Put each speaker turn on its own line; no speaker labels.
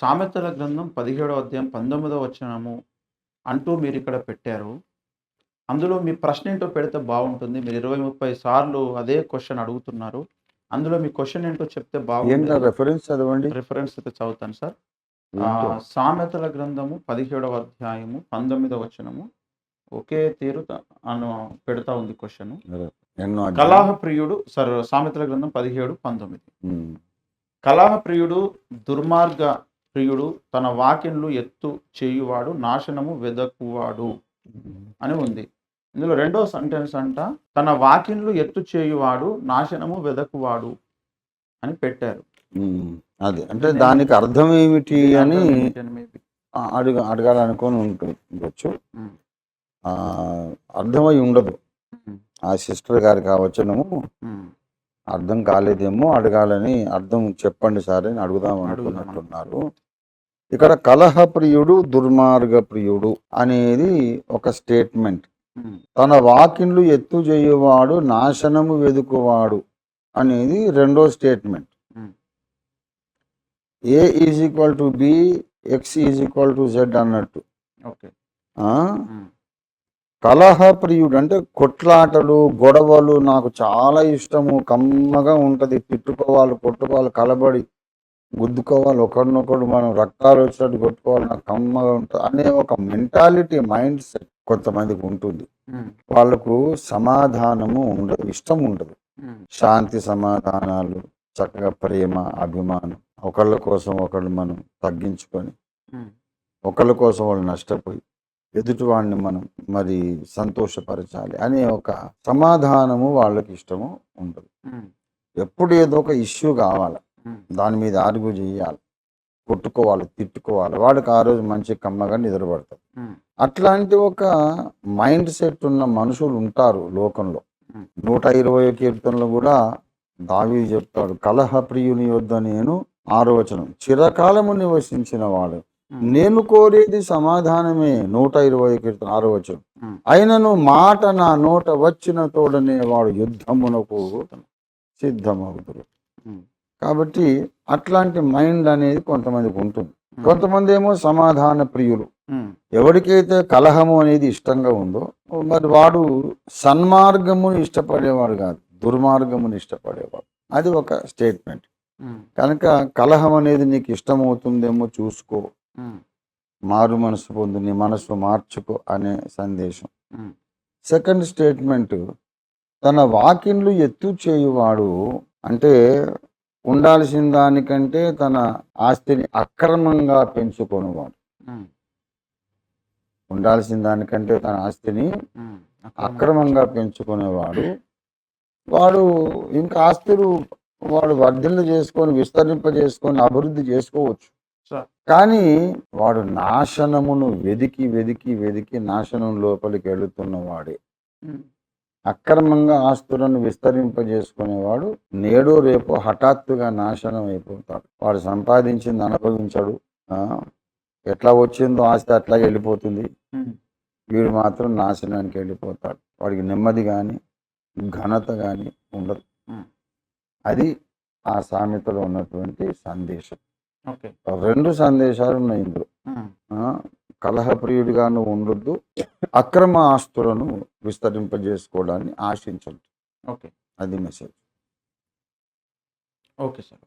సామెతల గ్రంథం పదిహేడవ అధ్యాయం పంతొమ్మిదవ వచనము అంటూ మీరు ఇక్కడ పెట్టారు. అందులో మీ ప్రశ్న ఏంటో పెడితే బాగుంటుంది. మీరు ఇరవై ముప్పై సార్లు అదే క్వశ్చన్ అడుగుతున్నారు. అందులో మీ క్వశ్చన్ ఏంటో చెప్తే బాగుంటుంది.
రెఫరెన్స్ చదవండి.
రిఫరెన్స్ అయితే చదువుతాను సార్? సామెతల గ్రంథము పదిహేడవ అధ్యాయము పంతొమ్మిదవ వచనము ఒకే తీరు అను పెడతా ఉంది క్వశ్చన్? కలాహ ప్రియుడు సార్ సామెతల గ్రంథం పదిహేడు పంతొమ్మిది. కలహ ప్రియుడు దుర్మార్గ ప్రియుడు తన వాకిన్లు ఎత్తు చేయువాడు నాశనము వెదకువాడు అని ఉంది. ఇందులో రెండో సెంటెన్స్ అంట తన వాకిన్లు ఎత్తు చేయువాడు నాశనము వెదకువాడు అని పెట్టారు.
అదే. అంటే దానికి అర్థం ఏమిటి అని అడగ అడగాలనుకొని ఉండొచ్చు. అర్థమై ఉండదు. ఆ సిస్టర్ వచనము
ఉమ్.
అర్థం కాలేదేమో అడగాలని అర్థం చెప్పండి సార్ అని అడుగుదాం
అడుగుదాం
అనుకున్నట్టున్నారు. ఇక్కడ కలహ ప్రియుడు దుర్మార్గ ప్రియుడు అనేది ఒక స్టేట్మెంట్. తన వాకిన్లు ఎత్తు చేయువాడు నాశనము వెదుకువాడు అనేది రెండో statement. A is equal to B X is equal to Z అన్నట్టు
ఓకే
ఆ?
ఉమ్.
కలహ ప్రియుడు అంటే కొట్లాటలు గొడవలు నాకు చాలా ఇష్టము కమ్మగా ఉంటది తిట్టుకోవాలి కొట్టుకోవాలి కలబడి గుద్దుకోవాలి ఒకరినొకడు మనం రక్తాలు వచ్చినట్టు కొట్టుకోవాలి నాకు కమ్మగా ఉంటుంది అనే ఒక మెంటాలిటీ మైండ్ సెట్ కొంతమందికి ఉంటుంది. వాళ్ళకు సమాధానము ఉండదు ఇష్టం ఉండదు. శాంతి సమాధానాలు చక్కగా ప్రేమ అభిమానం ఒకళ్ళ కోసం ఒకళ్ళు మనం తగ్గించుకొని. ఒకళ్ళ కోసం వాళ్ళు నష్టపోయి ఎదుటి వాడిని మనం మరి సంతోషపరచాలి అనే ఒక సమాధానము వాళ్ళకి ఇష్టము ఉండదు. ఎప్పుడు ఏదో ఒక ఇష్యూ కావాలి. దాని మీద ఆర్గ్యూ చేయాలి కొట్టుకోవాలి తిట్టుకోవాలి వాడికి ఆ రోజు మంచి కమ్మగా నిద్రపడతారు
ఉమ్.
అట్లాంటి ఒక మైండ్ సెట్ ఉన్న మనుషులు ఉంటారు లోకంలో. నూట ఇరవై కీర్తనలో కూడా దావి చెప్తాడు కలహ ప్రియుని యొద్ద నేను ఆరో వచనం చిరకాలము నివసించిన వాడు. నేను కోరేది సమాధానమే నూట ఇరవై కీర్తన ఆరో వచనం
ఉమ్.
అయినను మాట నా నోట వచ్చిన తోడనే వాడు యుద్ధమునకు సిద్ధమవుతారు
ఉమ్.
కాబట్టి అట్లాంటి మైండ్ అనేది కొంతమందికి ఉంటుంది కొంతమంది ఏమో సమాధాన ప్రియులు. ఎవరికైతే కలహము అనేది ఇష్టంగా ఉందో మరి వాడు సన్మార్గమును ఇష్టపడేవాడు కాదు దుర్మార్గమును ఇష్టపడేవాడు అది ఒక స్టేట్మెంట్. కనుక కలహం అనేది నీకు ఇష్టమవుతుందేమో చూసుకో. మారు మనసు పొందు నీ మనసు మార్చుకో అనే సందేశం. సెకండ్ స్టేట్మెంట్ తన వాకిన్లు ఎత్తు చేయువాడు అంటే ఉండాల్సిన దానికంటే తన ఆస్తిని అక్రమంగా పెంచుకొనివాడు. ఉండాల్సిన దానికంటే తన ఆస్తిని. అక్రమంగా పెంచుకునేవాడు వాడు ఇంకా ఆస్తులు వాడు వర్ధనలు చేసుకొని విస్తరింపజేసుకొని అభివృద్ధి చేసుకోవచ్చు. కానీ వాడు నాశనమును వెదికి వెదికి వెదికి నాశనం లోపలికి వెళుతున్న వాడే
ఉమ్.
అక్రమంగా ఆస్తులను విస్తరింపజేసుకునేవాడు నేడు రేపు హఠాత్తుగా నాశనం అయిపోతాడు. వాడు సంపాదించింది అనుభవించాడు. ఎట్లా వచ్చిందో ఆస్తి అట్లా వెళ్ళిపోతుంది. వీడు మాత్రం నాశనానికి వెళ్ళిపోతాడు. వాడికి నెమ్మది కానీ ఘనత కానీ ఉండదు. అది ఆ సామెతలో ఉన్నటువంటి సందేశం. రెండు సందేశాలు ఉన్నాయి ఇందులో కలహప్రియుడిగా నువ్వు ఉండొద్దు. అక్రమ ఆస్తులను విస్తరింపజేసుకోవడాన్ని ఆశించద్దు.
ఓకే.
అది మెసేజ్.
Okay sir.